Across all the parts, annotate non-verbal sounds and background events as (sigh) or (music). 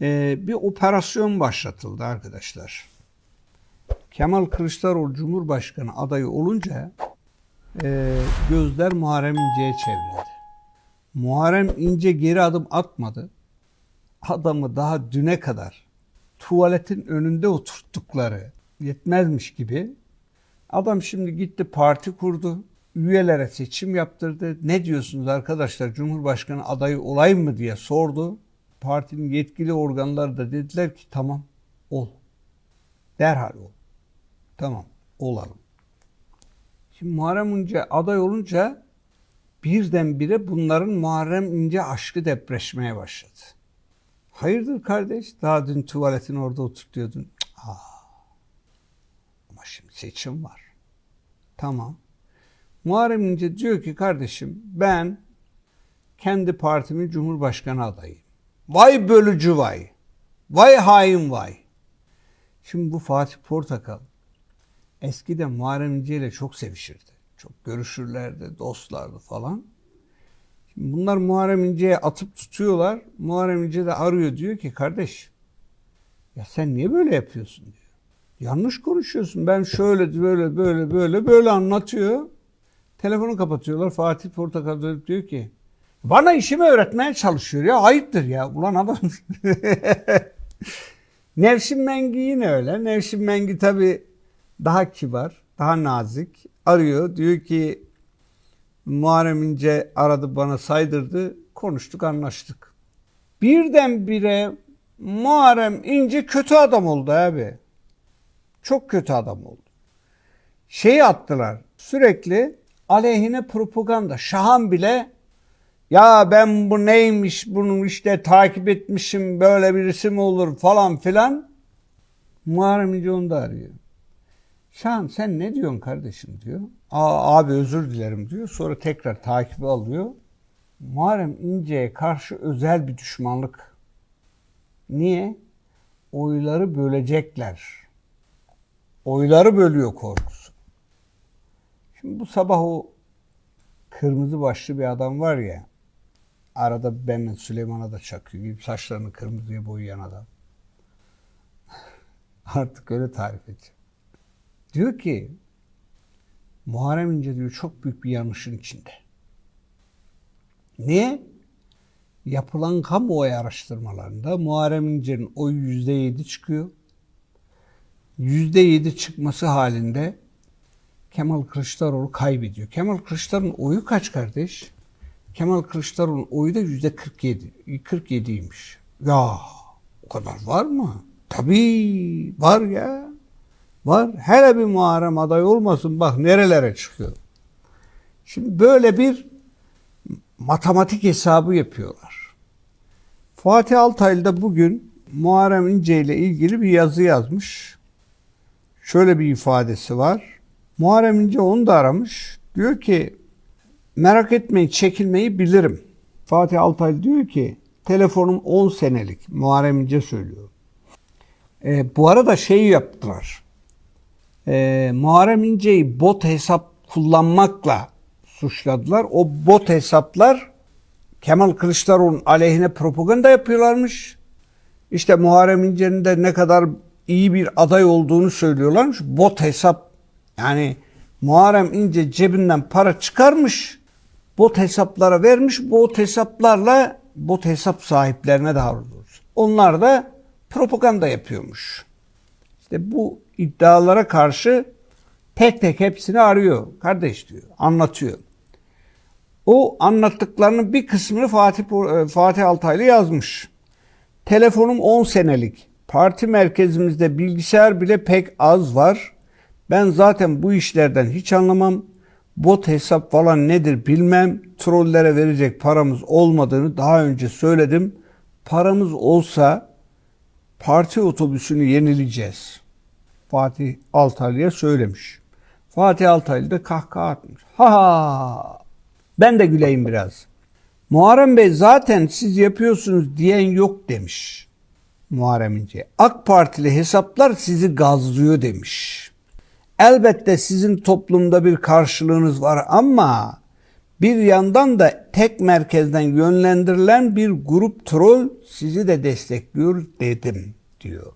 Ee, bir operasyon başlatıldı arkadaşlar. Kemal Kılıçdaroğlu Cumhurbaşkanı adayı olunca e, gözler Muharrem İnce'ye çevrildi. Muharrem İnce geri adım atmadı. Adamı daha düne kadar tuvaletin önünde oturttukları yetmezmiş gibi adam şimdi gitti parti kurdu. Üyelere seçim yaptırdı. Ne diyorsunuz arkadaşlar Cumhurbaşkanı adayı olayım mı diye sordu. Partinin yetkili organları da dediler ki tamam ol. Derhal ol. Tamam olalım. Şimdi Muharrem İnce aday olunca birdenbire bunların Muharrem İnce aşkı depreşmeye başladı. Hayırdır kardeş? Daha dün tuvaletin orada oturtuyordun. Aa. Ama şimdi seçim var. Tamam. Muharrem İnce diyor ki kardeşim ben kendi partimin cumhurbaşkanı adayıyım. Vay bölücü vay. Vay hain vay. Şimdi bu Fatih Portakal eskiden Muharrem İnce ile çok sevişirdi. Çok görüşürlerdi, dostlardı falan. Şimdi bunlar Muharrem İnce'ye atıp tutuyorlar. Muharrem İnce de arıyor diyor ki kardeş ya sen niye böyle yapıyorsun diyor. Yanlış konuşuyorsun. Ben şöyle böyle böyle böyle böyle anlatıyor. Telefonu kapatıyorlar. Fatih Portakal dönüp diyor ki bana işimi öğretmeye çalışıyor ya. Ayıptır ya. Ulan adam. (laughs) Nevşin Mengi yine öyle. Nevşin Mengi tabii daha kibar, daha nazik. Arıyor. Diyor ki Muharrem İnce aradı bana saydırdı. Konuştuk anlaştık. Birdenbire Muharrem İnce kötü adam oldu abi. Çok kötü adam oldu. Şeyi attılar sürekli aleyhine propaganda. Şahan bile ya ben bu neymiş bunu işte takip etmişim böyle birisi mi olur falan filan. Muharrem İnce onu da arıyor. Şahan sen ne diyorsun kardeşim diyor. Aa, abi özür dilerim diyor. Sonra tekrar takibi alıyor. Muharrem İnce'ye karşı özel bir düşmanlık. Niye? Oyları bölecekler. Oyları bölüyor korkusu. Şimdi bu sabah o kırmızı başlı bir adam var ya. Arada benle Süleyman'a da çakıyor gibi saçlarını kırmızıya boyayan adam. (laughs) Artık öyle tarif edeceğim. Diyor ki Muharrem İnce diyor çok büyük bir yanlışın içinde. Niye? Yapılan kamuoyu araştırmalarında Muharrem İnce'nin yüzde yedi çıkıyor. Yüzde yedi çıkması halinde Kemal Kılıçdaroğlu kaybediyor. Kemal Kılıçdaroğlu'nun oyu kaç kardeş? Kemal Kılıçdaroğlu'nun oyu da yüzde 47. 47'ymiş. Ya o kadar var mı? Tabii var ya. Var. Hele bir Muharrem aday olmasın bak nerelere çıkıyor. Şimdi böyle bir matematik hesabı yapıyorlar. Fatih Altaylı da bugün Muharrem İnce ile ilgili bir yazı yazmış. Şöyle bir ifadesi var. Muharrem İnce onu da aramış. Diyor ki merak etmeyin çekilmeyi bilirim. Fatih Altaylı diyor ki telefonum 10 senelik. Muharrem İnce söylüyor. E, bu arada şey yaptılar. E, Muharrem İnce'yi bot hesap kullanmakla suçladılar. O bot hesaplar Kemal Kılıçdaroğlu'nun aleyhine propaganda yapıyorlarmış. İşte Muharrem İnce'nin de ne kadar iyi bir aday olduğunu söylüyorlarmış. Bot hesap yani Muharrem İnce cebinden para çıkarmış. Bot hesaplara vermiş. Bot hesaplarla bot hesap sahiplerine daha doğrusu. Onlar da propaganda yapıyormuş. İşte bu iddialara karşı tek tek hepsini arıyor. Kardeş diyor, anlatıyor. O anlattıklarının bir kısmını Fatih Fatih Altaylı yazmış. Telefonum 10 senelik. Parti merkezimizde bilgisayar bile pek az var. Ben zaten bu işlerden hiç anlamam. Bot hesap falan nedir bilmem. Trollere verecek paramız olmadığını daha önce söyledim. Paramız olsa parti otobüsünü yenileyeceğiz. Fatih Altaylı'ya söylemiş. Fatih Altaylı da kahkaha atmış. Ha ha ben de güleyim biraz. Muharrem Bey zaten siz yapıyorsunuz diyen yok demiş. Muharrem İnce. AK Partili hesaplar sizi gazlıyor demiş. Elbette sizin toplumda bir karşılığınız var ama Bir yandan da tek merkezden yönlendirilen bir grup troll sizi de destekliyor dedim diyor.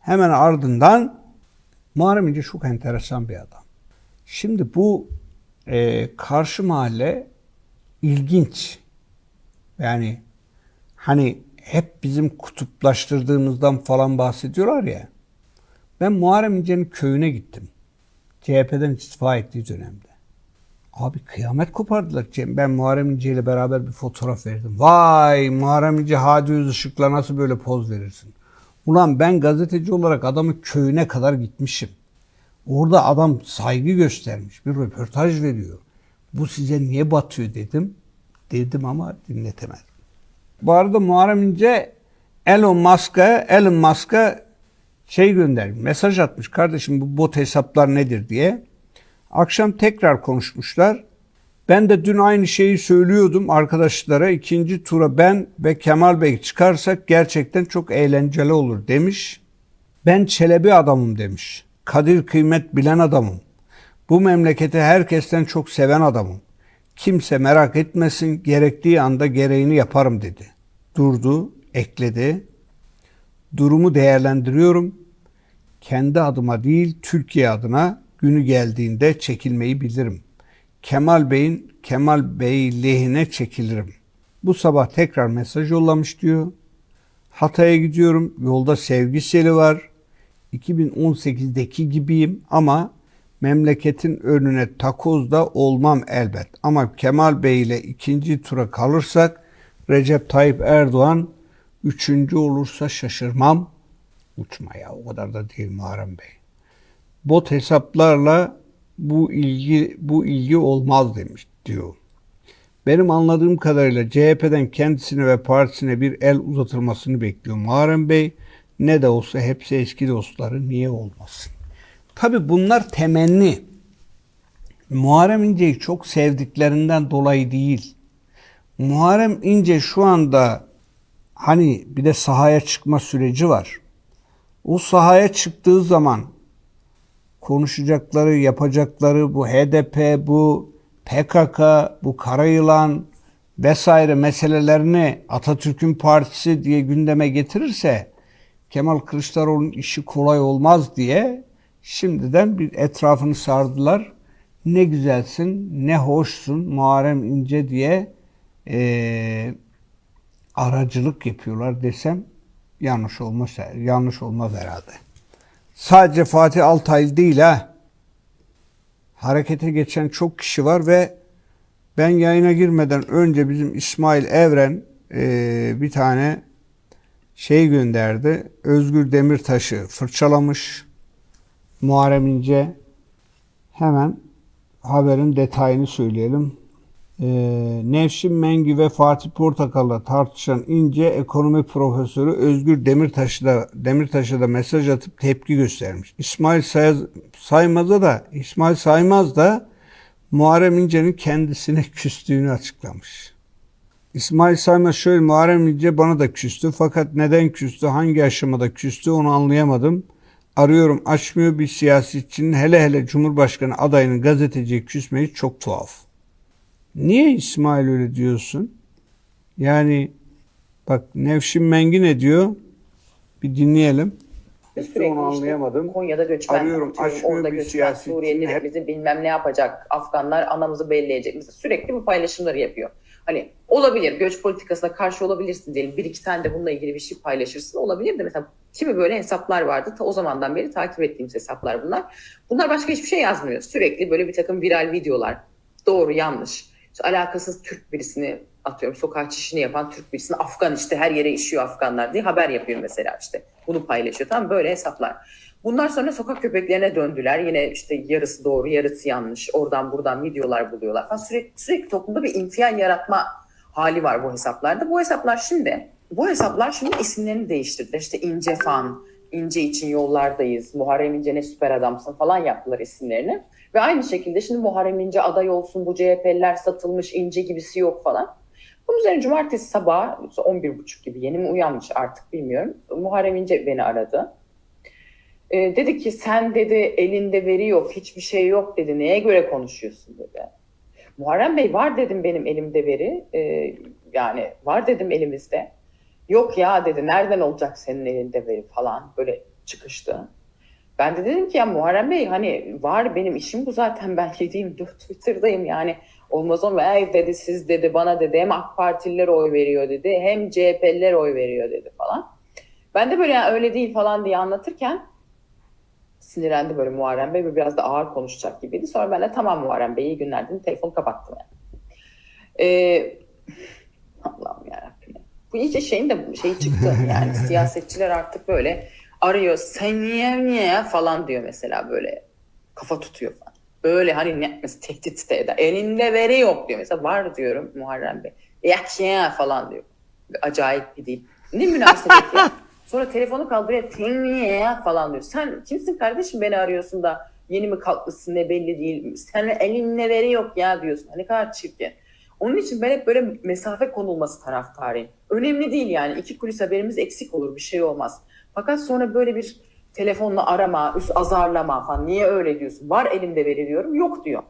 Hemen ardından Muharrem İnce çok enteresan bir adam. Şimdi bu e, karşı mahalle ilginç. Yani hani hep bizim kutuplaştırdığımızdan falan bahsediyorlar ya. Ben Muharrem İnce'nin köyüne gittim. CHP'den istifa ettiği dönemde. Abi kıyamet kopardılar. Ben Muharrem İnce ile beraber bir fotoğraf verdim. Vay Muharrem İnce Hadi Özışık'la nasıl böyle poz verirsin? Ulan ben gazeteci olarak adamın köyüne kadar gitmişim. Orada adam saygı göstermiş. Bir röportaj veriyor. Bu size niye batıyor dedim. Dedim ama dinletemedim. Bu arada Muharrem İnce Elon Musk'a Elon Musk'a şey göndermiş. Mesaj atmış. Kardeşim bu bot hesaplar nedir diye. Akşam tekrar konuşmuşlar. Ben de dün aynı şeyi söylüyordum arkadaşlara. İkinci tura ben ve Kemal Bey çıkarsak gerçekten çok eğlenceli olur demiş. Ben Çelebi adamım demiş. Kadir kıymet bilen adamım. Bu memleketi herkesten çok seven adamım. Kimse merak etmesin, gerektiği anda gereğini yaparım dedi. Durdu, ekledi. Durumu değerlendiriyorum. Kendi adıma değil, Türkiye adına günü geldiğinde çekilmeyi bilirim. Kemal Bey'in Kemal Bey lehine çekilirim. Bu sabah tekrar mesaj yollamış diyor. Hatay'a gidiyorum. Yolda sevgi seli var. 2018'deki gibiyim ama memleketin önüne takozda olmam elbet. Ama Kemal Bey ile ikinci tura kalırsak Recep Tayyip Erdoğan üçüncü olursa şaşırmam. Uçma o kadar da değil Muharrem Bey. Bot hesaplarla bu ilgi bu ilgi olmaz demiş diyor. Benim anladığım kadarıyla CHP'den kendisine ve partisine bir el uzatılmasını bekliyor Muharrem Bey. Ne de olsa hepsi eski dostları niye olmasın? Tabi bunlar temenni. Muharrem İnce'yi çok sevdiklerinden dolayı değil. Muharrem İnce şu anda hani bir de sahaya çıkma süreci var. O sahaya çıktığı zaman konuşacakları, yapacakları bu HDP, bu PKK, bu Karayılan vesaire meselelerini Atatürk'ün partisi diye gündeme getirirse Kemal Kılıçdaroğlu'nun işi kolay olmaz diye şimdiden bir etrafını sardılar. Ne güzelsin, ne hoşsun Muharrem İnce diye e, aracılık yapıyorlar desem yanlış olmaz, yanlış olmaz herhalde. Sadece Fatih Altaylı değil ha. Harekete geçen çok kişi var ve ben yayına girmeden önce bizim İsmail Evren e, bir tane şey gönderdi. Özgür Demirtaş'ı fırçalamış. Muharrem İnce hemen haberin detayını söyleyelim. Ee, Nevşin Mengi ve Fatih Portakal'la tartışan İnce ekonomi profesörü Özgür Demirtaş'a da, Demirtaş'a da mesaj atıp tepki göstermiş. İsmail Say Saymaz'a da İsmail Saymaz da Muharrem İnce'nin kendisine (laughs) küstüğünü açıklamış. İsmail Saymaz şöyle Muharrem İnce bana da küstü fakat neden küstü, hangi aşamada küstü onu anlayamadım. Arıyorum açmıyor bir siyasetçinin hele hele Cumhurbaşkanı adayının gazeteciye küsmeyi çok tuhaf. Niye İsmail öyle diyorsun? Yani bak Nevşin Mengi ne diyor? Bir dinleyelim. Sürekli onu anlayamadım. Işte Konya'da göçmen Arıyorum, atıyorum, orada bir göçmen siyasetçi. Suriyeliler Hep- bizi bilmem ne yapacak. Afganlar anamızı belleyecek. Mesela sürekli bu paylaşımları yapıyor. Hani olabilir göç politikasına karşı olabilirsin diyelim. Bir iki tane de bununla ilgili bir şey paylaşırsın. Olabilir de mesela kimi böyle hesaplar vardı. Ta o zamandan beri takip ettiğimiz hesaplar bunlar. Bunlar başka hiçbir şey yazmıyor. Sürekli böyle bir takım viral videolar. Doğru yanlış. İşte alakasız Türk birisini atıyorum sokağa çişini yapan Türk birisini Afgan işte her yere işiyor Afganlar diye haber yapıyor mesela işte. Bunu paylaşıyor. Tamam böyle hesaplar. Bunlar sonra sokak köpeklerine döndüler. Yine işte yarısı doğru, yarısı yanlış. Oradan buradan videolar buluyorlar. Falan. Sürekli, sürekli toplumda bir infial yaratma hali var bu hesaplarda. Bu hesaplar şimdi, bu hesaplar şimdi isimlerini değiştirdiler. İşte İnce Fan, İnce için yollardayız, Muharrem İnce ne süper adamsın falan yaptılar isimlerini. Ve aynı şekilde şimdi Muharrem İnce aday olsun, bu CHP'liler satılmış, İnce gibisi yok falan. Bunun üzerine cumartesi sabahı 11.30 gibi yeni mi uyanmış artık bilmiyorum. Muharrem İnce beni aradı. E, dedi ki sen dedi elinde veri yok, hiçbir şey yok dedi. Neye göre konuşuyorsun dedi. Muharrem Bey var dedim benim elimde veri. Ee, yani var dedim elimizde. Yok ya dedi nereden olacak senin elinde veri falan böyle çıkıştı. Ben de dedim ki ya Muharrem Bey hani var benim işim bu zaten ben yediğim Twitter'dayım yani olmaz olmaz Ey dedi siz dedi bana dedi hem AK Partililer oy veriyor dedi hem CHP'liler oy veriyor dedi falan. Ben de böyle yani öyle değil falan diye anlatırken sinirlendi böyle Muharrem Bey biraz da ağır konuşacak gibiydi. Sonra ben de tamam Muharrem Bey iyi günler dedim telefonu kapattım yani. Ee, ya. Bu iyice şeyin de şey çıktı yani (laughs) siyasetçiler artık böyle arıyor sen niye niye falan diyor mesela böyle kafa tutuyor falan. Böyle hani ne mesela tehdit de eder. Elinde veri yok diyor mesela var diyorum Muharrem Bey. Yak ya falan diyor. Acayip bir dil. Ne münasebet ya. (laughs) Sonra telefonu kaldırıyor. Sen niye ya falan diyor. Sen kimsin kardeşim beni arıyorsun da yeni mi kalkmışsın ne belli değil. Sen elinde veri yok ya diyorsun. Ne kadar çirkin. Onun için ben hep böyle mesafe konulması taraftarıyım. Önemli değil yani. iki kulis haberimiz eksik olur bir şey olmaz. Fakat sonra böyle bir telefonla arama, üst azarlama falan. Niye öyle diyorsun? Var elimde veri diyorum. Yok diyor.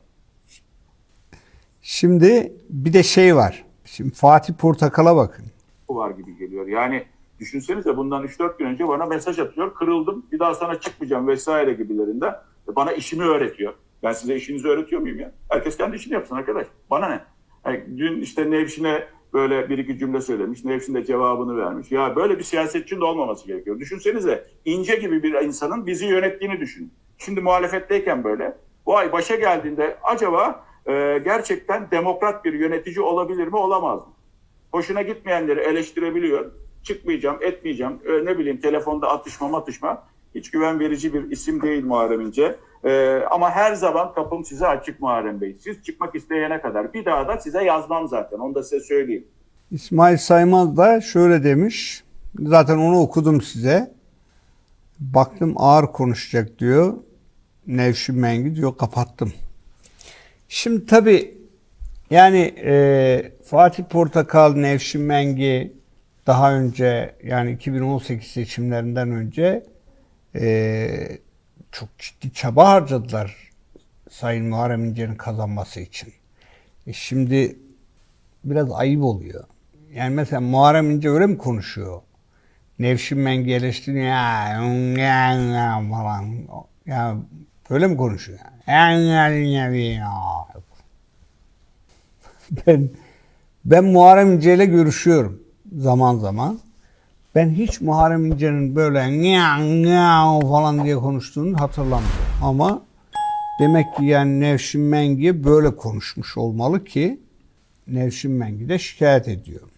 Şimdi bir de şey var. Şimdi Fatih Portakal'a bakın. var gibi geliyor. Yani düşünsenize bundan 3-4 gün önce bana mesaj atıyor. Kırıldım bir daha sana çıkmayacağım vesaire gibilerinden. E, Bana işimi öğretiyor. Ben size işinizi öğretiyor muyum ya? Herkes kendi işini yapsın arkadaş. Bana ne? Yani dün işte Nevşin'e böyle bir iki cümle söylemiş. Nevşin de cevabını vermiş. Ya böyle bir siyasetçinin de olmaması gerekiyor. Düşünsenize ince gibi bir insanın bizi yönettiğini düşünün. Şimdi muhalefetteyken böyle. Bu ay başa geldiğinde acaba e, gerçekten demokrat bir yönetici olabilir mi olamaz mı? hoşuna gitmeyenleri eleştirebiliyor. Çıkmayacağım, etmeyeceğim. Ee, ne bileyim telefonda atışma atışma. Hiç güven verici bir isim değil Muharrem İnce. Ee, ama her zaman kapım size açık Muharrem Bey. Siz çıkmak isteyene kadar. Bir daha da size yazmam zaten. Onu da size söyleyeyim. İsmail Saymaz da şöyle demiş. Zaten onu okudum size. Baktım ağır konuşacak diyor. Nevşin Mengi diyor kapattım. Şimdi tabii yani e, Fatih Portakal, Nevşin Mengi daha önce yani 2018 seçimlerinden önce e, çok ciddi çaba harcadılar Sayın Muharrem İnce'nin kazanması için. E şimdi biraz ayıp oluyor. Yani mesela Muharrem İnce öyle mi konuşuyor? Nevşin Mengi ya, ya, ya falan. Ya böyle mi konuşuyor? Ya, ya, ya. Ben ben Muharrem İnce ile görüşüyorum zaman zaman. Ben hiç Muharrem İnce'nin böyle nya nya falan diye konuştuğunu hatırlamıyorum. Ama demek ki yani Nevşin Mengi böyle konuşmuş olmalı ki Nevşin Mengi de şikayet ediyor.